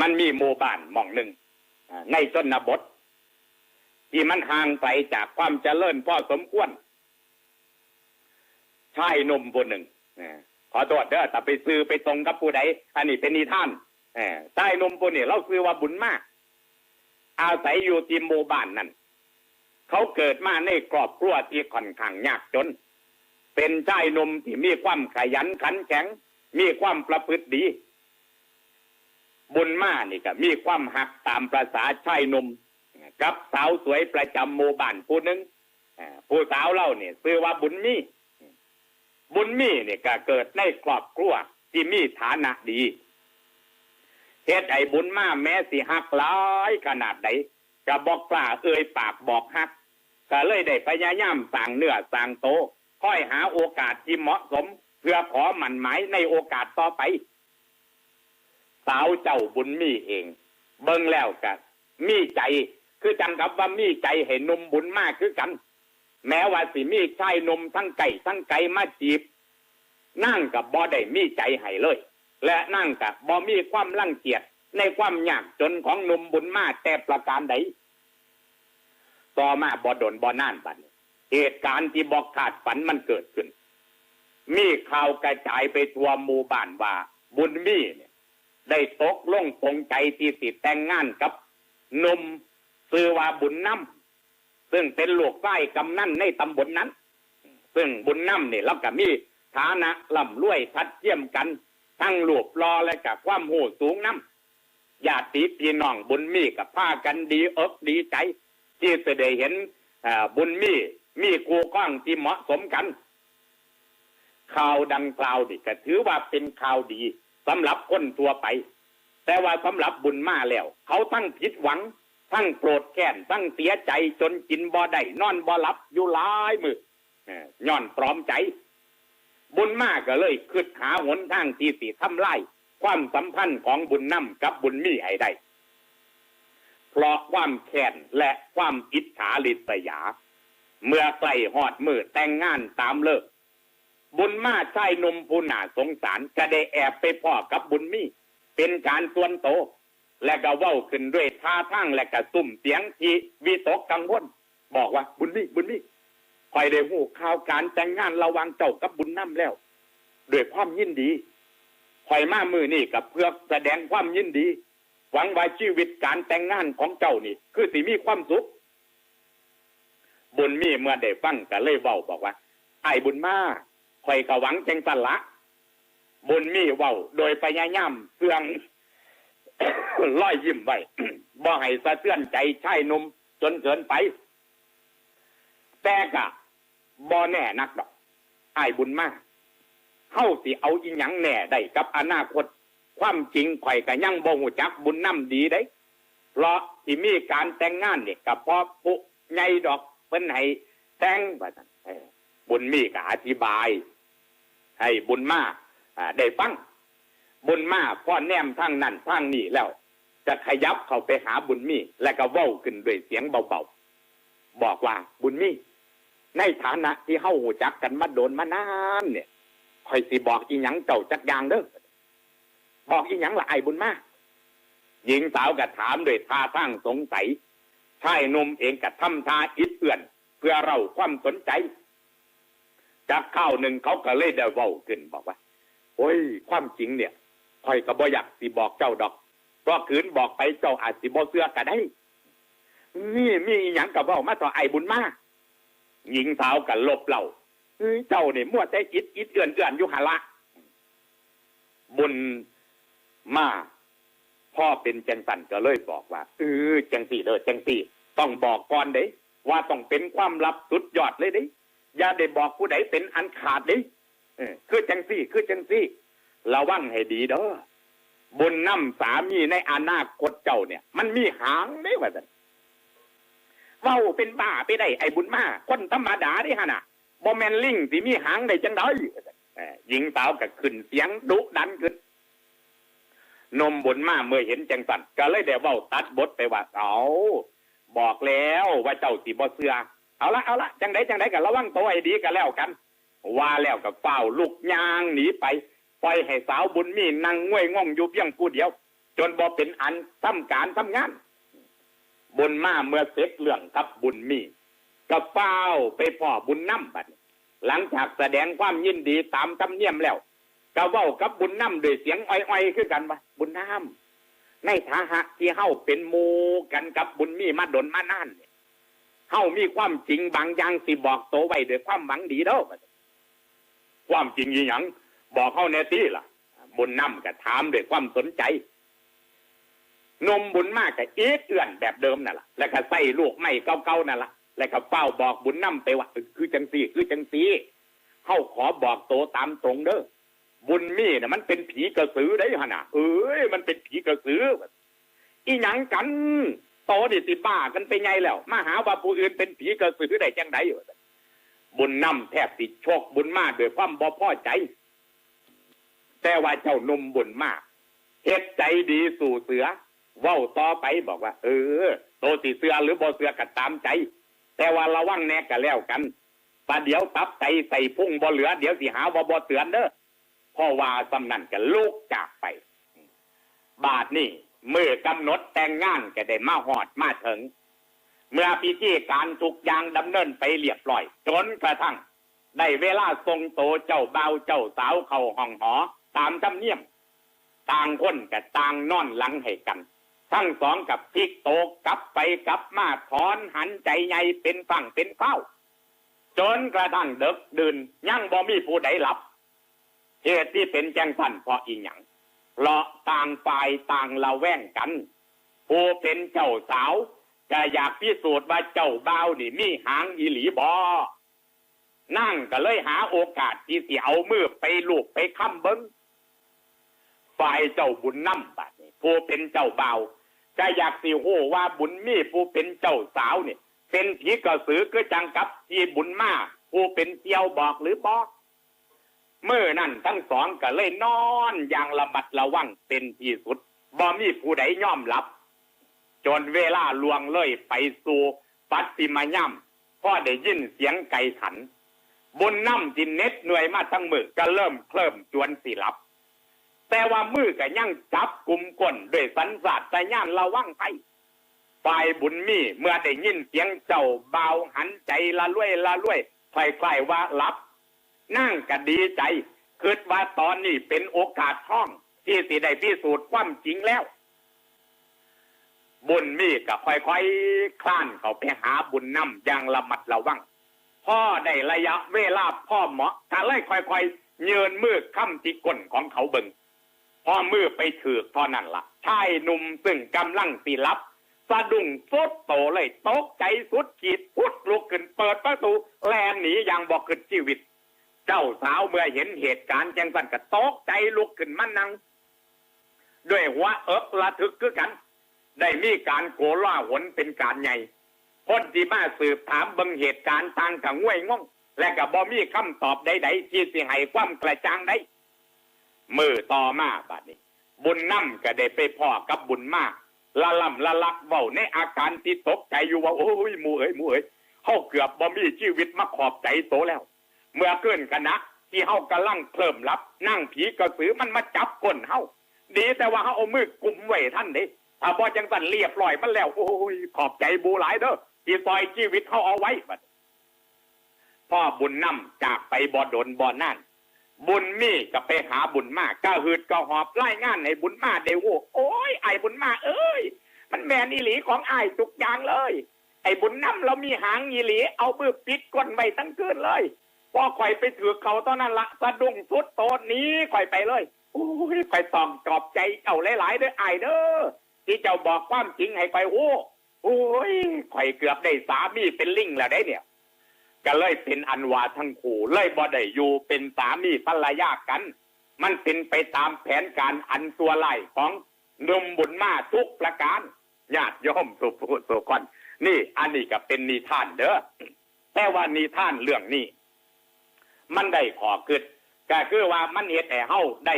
มันมีหมู่บ้านหม่องหนึ่งในชนบท ที่มันห่างไกลจากความเจริญพ่อสมควรชายหนุ่มคนหนึ่งขอโทษเด้อแต่ไปซื้อไปตรงกับผู้ใดอันนี้เป็นนิทานชายหนุ่มคนนี้เราซื้อว่าบุญมาก อาศัยอยู่ที่หมู่บ้านนั้นเขาเกิดมาในครอบครัวที่ค่อนข้างยากจน เป็นชายหนุ่มที่มีความขยันขันแข็ง มีความประพฤติดี บุญมานี่ก็มีความหักตามประษาชายหนุ่มกับสาวสวยประจำหมู่บ้านผู้หนึ่งผู้สาวเล่าเนี่ยชื่อว่าบุญมี บุญมีเนี่ยก็เกิดในครอบครัวที่มีฐานะดีเหตุไอ้บุญมาแม้สิหักหลายขนาดไหนก็บอกกล้าเอ่ยปากบอกหักก็เลยได้พยายามสั่งเนื้อสั่งโตค่อยหาโอกาสที่เหมาะสม เพื่อขอหมั่นหมายในโอกาสต่อไป สาวเจ้าบุญมีเอง เบิ่งแล้วกันมีใจ คือจังกับว่ามีใจเห็นนมบุญมากคือกัน แม้ว่าสิมีชายนมทั้งไก่ทั้งไก่มาจีบ นั่งกับบ่ได้มีใจให้เลย และนั่งกับบ่มีความรังเกียจในความยากจนของนมบุญมาแต่ประการใดต่อมาบ่ดนบ่น่านบัดนี้เหตุการณ์ที่บอกขาดฝันมันเกิดขึ้น มีข่าวกระจายไปทั่วหมู่บ้านว่า บุญมีเนี่ย ได้ตกลงปงใจที่สิแต่งงานกับนุ่มซื้อว่าบุญน้ำซึ่งเป็นหลูกไส้กำนั่นในตำบลนนั้น ซึ่งบุญน้ำเนี่ยเราก็มีฐานะล่ำรวยทัดเทียมกัน ทั้งรูปรอและกับความหูสูงน้ำญาติพี่น้องบุญมีกับผ้ากันดีอกดีใจ ที่จะได้เห็นบุญมีมีคู่ข้องที่เหมาะสมกันข่าวดังกล่าวนี่ก็ถือว่าเป็นข่าวดี สำหรับคนทั่วไป แต่ว่าสำหรับบุญมาแล้ว เขาทั้งผิดหวัง ทั้งโกรธแค้นทั้งเสียใจจนกินบ่ได้นอนบ่หลับอยู่หลายมือเอ่อย้อนพร้อมใจ บุญมาก็เลยคืดหาหนทางที่สิทำลายความสัมพันธ์ของบุญน้ำกับบุญมีให้ได้เพราะความแค้นและความอิจฉาริษยา เมื่อใกล้หอดมือแต่งงานตามเลิก บุญมาใชายหนุ่มผู้น่าสงสารก็ได้แอบไปพ่อกับบุญมีเป็นการส่วนโต และก็เว้าขึ้นด้วยท่าทางและก็สุ่มเสียงที่วิตกกังวลบอกว่าบุญมีบุญมีคอยได้หูข่าวการแต่งงานระวังเจ้ากับบุญน้ำแล้วด้วยความยินดีคอยมามือนี่กับเพื่อแสดงความยินดี หวังว่าชีวิตการแต่งงานของเจ้านี่ คือสิมีความสุขบุญมีเมื่อได้ฟังก็เลยเว้าบอกว่า ไอ้บุญมา คอยก็หวังจังสันละบุญมีเว้า โดยพยายามเสื่องร้อยยิ้มไว้บ่ให้สะเทือนใจชายนุ่มจนเกินไป แต่กะบ่แน่นักดอกไอ้ายบุญมากเฮาสิเอาอีหยังแน่ได้กับอนาคต ความจริงข่อยก็ยังบ่ฮู้จักบุญนำดีได้เพราะที่มีการแต่งงานเนี่ยกับพ่อปุใหญ่ดอกเพิ่นให้แต่งว่าซั่นบุญมีก็อธิบาย ให้บุญมาได้ฟังบุญมาพ่อแนมทางนั้นทางนี้แล้ว จะขยับเขาไปหาบุญมี และก็เว้าขึ้นด้วยเสียงเบาๆบอกว่าบุญมี ในฐานะที่เฮาหูจักกันมาโดนมานานเนี่ยคอยสิบอกอีหยังเจ้าจักยางเด้อบอกอีหยังละไอ้บุญมาหญิงสาวก็ถามด้วยท่าทางสงสัยชายนุ่มเองก็ทำท่าอิดเอื่อน เพื่อเราความสนใจ จากข้าวหนึ่งเขาก็เลยได้เว้าขึ้นบอกว่าโอ้ย ความจริงเนี่ยคอยก็บ่อยากสิบอกเจ้าดอกเพราะขืนบอกไปเจ้าอาจสิบ่เสื้อก็ได้ นี่มีอหยังกับเว้ามาต่อไอ้บุญมาหญิงสาวกันลบเล่าเอ้ยเจ้าเนี่ยมั่วแต่อิดอิดเอื่อนเอื่อนอยู่หนละบุญมาพ่อเป็นจังสันก็เลยบอกว่าเออจังสี่เด้อจังสี่ ต้องบอกก่อนเด้ว่าต้องเป็นความลับสุดยอดเลยเด้ อย่าได้บอกผู้ใดเป็นอันขาดเด้เออคือจังสี่ คือจังสี่ ระวังให้ดีเด้อบุญน้ำสามีในอนาคตเจ้าเนี่ย มันมีหางเด้ว่าสันเว้าเป็นบ้าไปได้ไอ้บุญมาคนธรรมดาได้ฮะน่ะบ่แมนลิงสิมีหางได้จังไดเอ่อหญิงสาวก็ขึ้นเสียงดุดันขึ้น นมบุญมาเมื่อเห็นจังสันก็เลยได้เว้าตัดบทไปว่าเอาบอกแล้วว่าเจ้าสิบ่เสือ เอาละเอาละจังไดจังไดก็ระวังตัวให้ดีกันแล้วกัน ว่าแล้วก็เฝ้าลูกยางหนีไปปล่อยให้สาวบุญมีนั่งง่วยง่องอยู่เพียงผู้เดียว จนบ่เป็นอันทำการทำงานบุญมาเมื่อเสร็จเรื่องกับบุญมีก็เฝ้าไปพ่อบุญน้ำบัดหลังจากแสดงความยินดีตามธรรมเนียมแล้วก็เว้ากับบุญน้ำด้วยเสียงอ้อยๆขึ้นกันว่าบุญน้ำในฐาหะที่เฮาเป็นมูกันกับบุญมีมาดนมานานเนี่ย เฮามีความจริงบางอย่างสิบอกโตไว้ด้วยความหวังดีเด้อความจริงอีหยังบอกเฮาแน่ตี้ล่ะ บุญน้ำก็ถามด้วยความสนใจ นมบุญมากกับเอ๊ะเอื่อนแบบเดิมนั่นแหละแล้วก็ใส่ลูกไม่เก่าๆนั่นแหละแล้วก็เฝ้าบอกบุญน้ำไปว่าเออคือจังสีคือจังสีเขาขอบอกโตตามตรงเด้อบุญมีน่ะมันเป็นผีกระสือได้ฮะน่ะเอ้ยมันเป็นผีกระสืออีหยังกัน โตดิสิบ้ากันไปไงแล้ว มาหาว่าผู้อื่นเป็นผีกระสือได้จังไดวะบุญน้ำแทบติดโชคบุญมากโดยความบ่พอใจ แต่ว่าเจ้าหนุ่มบุญมากเฮ็ดใจดีสู่เสือเว้าต่อไปบอกว่า เออ โตสิเสือหรือบ่เสือก็ตามใจ แต่ว่าระวังแน่ก็แล้วกันปาเดี๋ยวตับไตใส่พุ่งบ่เหลือ เดี๋ยวสิหาว่าบ่เตือนเด้อพ่อว่าสำนันกันลูกจากไป บาทนี่ เมื่อกำหนดแต่งงานก็ได้มาหอดมาถึง เมื่อพิธีการทุกอย่างดำเนินไปเรียบร้อย จนกระทั่ง ได้เวลาทรงโตเจ้าเบาเจ้าสาวเข้าห้องหอ ตามธรรมเนียม ต่างคนกับต่างนอนหลังให้กัน ทั้งสองกับพลิกโตกกลับไปกลับมาถอนหันใจใหญ่เป็นฝั่งเป็นเฝ้าจนกระทั่งเดึกดื่นยังบ่มีผู้ใดหลับเหตุที่เป็นแจ้งสันเพราะอีหยัง เพราะต่างฝ่ายต่างละแวงกันผู้เป็นเจ้าสาวก็อยากพิสูจน์ว่าเจ้าเบาวนี่มีหางอีหลีบอนั่งก็เลยหาโอกาสที่สิเอามือไปลูบไปค้ำเบิ้งฝ่ายเจ้าบุญน้ำบัดนี้ผู้เป็นเจ้าเบาวก็อยากสิโหว่าบุญมีผู้เป็นเจ้าสาวเนี่ยเป็นผีกระสือก็จังกับที่บุญมาผู้เป็นเจียวบอกหรือบอก เมื่อนั่นทั้งสองก็เลยนอนอย่างระมัดระวังเป็นที่สุดบ่มีผู้ใดย่อมรับ จนเวลาลวงเลยไปสู่ปัตติมาย่ำพ่อได้ยินเสียงไก่ขันบุญน้ำจินเน็ดหน่วยมาทั้งมือก็เริ่มเคลิ่มจวนสิหลับ แต่ว่ามือก็ยังจับกลุ่มก้นด้วยสันสาดแต่ย่านระวังไปฝ่ายบุญมีเมื่อได้ยินเสียงเจ้าเบาหันใจละลุยละลุยคล้ายๆว่าหลับ นั่งก็ดีใจคิดว่าตอนนี้เป็นโอกาสท่อง ที่สิได้พิสูจน์ความจริงแล้ว บุญมีก็ค่อยๆคลานเข้าไปหาบุญน้ำอย่างระมัดระวังพ่อได้ระยะเวลาพ่อเหมาะก็เลยค่อยๆเยืนมือค้ำที่ก้นของเขาเบิงพอมือไปถือเท่านั้นละ่ะชายหนุ่มซึ่งกำลังตีรับสะดุ้งสุดโตเลยตกใจสุดขีดพุดลุกขึ้นเปิดประตูแลนหนีอย่างบอกขึ้นชีวิต เจ้าสาวเมื่อเห็นเหตุการณ์จังสันก็ตกใจลุกขึ้นมานั่งด้วยหัวเอิกระทึกคือกัน ได้มีการโกล่าหนเป็นการใหญ่คนที่มาสืบถามบังเหตุการณ์ต่างกับง่วยงงและกับบ่มีคำตอบใดๆที่สิให้ความกระจ่างได้มือต่อมาบัดนี้ บุญน้ำก็ได้ไปพ่อกับบุญมากละล่ำละลักเบาในอาการที่ตกใจอยู่ว่าโอ้ยมูเอ้ยมูเอ้ยเฮาเกือบบ่มีชีวิตมาขอบใจโตแล้ว เมื่อเกินคณะที่เฮากำลังเคลิ่มรับ นั่งผีกระสือมันมาจับก้นเฮาดีแต่ว่าเฮาเอามือกุมไว้ท่านเด้ถ้าบ่จังสันเรียบร้อยมันแล้ว โอ้ยขอบใจบูหลายเด้อที่ซอยชีวิตเฮาเอาไว้บัดพ่อบุญนำจากไปบ่ดนบ่นั่นบุญมีก็ไปหาบุญมาก็หืดก็หอบไล่งานให้บุญมาเดวโอ้ยไอ้บุญมาเอ้ย มันแมนอีหลีของไอ้ทุกอย่างเลย ไอ้บุญน้ำเรามีหางอีหลี เอามือปิดก้นไว้ทั้งคืนเลย พอข่อยไปถือเขาตอนนั้นละสะดุ้งสุดโตนหนี้ข่อยไปเลยโอ้ยข่อยต้องกอบใจเจ้าหลายๆเด้อไอ้เด้อที่เจ้าบอกความจริงให้ข่อยโอ้โอ้ยข่อยเกือบได้สามีเป็นลิงแล้วได้เนี่ยก็เลยเป็นอันวาทั้งคู่เลยบ่ได้อยู่เป็นสามีภรรยากัน มันเป็นไปตามแผนการอันตัวไล่ของนุ่มบุญมาทุกประการญาติโยมสุภูสุคนนี่อันนี้ก็เป็นนิทานเด้อแต่ว่านิทานเรื่องนี้ มันได้ขอคิดก็คือว่ามันเฮ็ดให้เฮาได้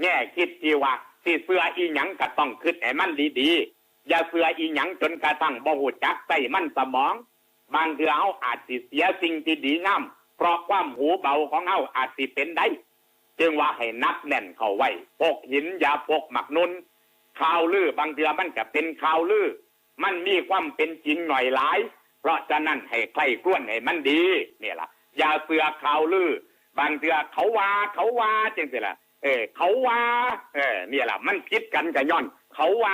แง่คิดที่ว่าสิเสื้ออีหยังก็ต้องคิดให้มันดีๆ อย่าเสื้ออีหยังจนกระทั่งบ่ฮู้จักใส่มันสมอง บางเทือเฮาอาจสิเสียสิ่งที่ดีงามเพราะความหูเบาของเฮาอาจสิเป็นได้ จึงว่าให้นักแน่นเข้าไว้พกหินอย่าพกหมักนุนข่าวลือบางเทือมันก็เป็นข่าวลือ มันมีความเป็นจริงหน่อยหลาย เพราะฉะนั้นให้ใครกล้วนให้มันดีเนี่ยล่ะ อย่าเสือข่าวลือบางเทือเขาว่าเขาว่าจังสิล่ะเออเขาว่าเออเนี่ยล่ะมันคิดกันกับย้อน เขาว่า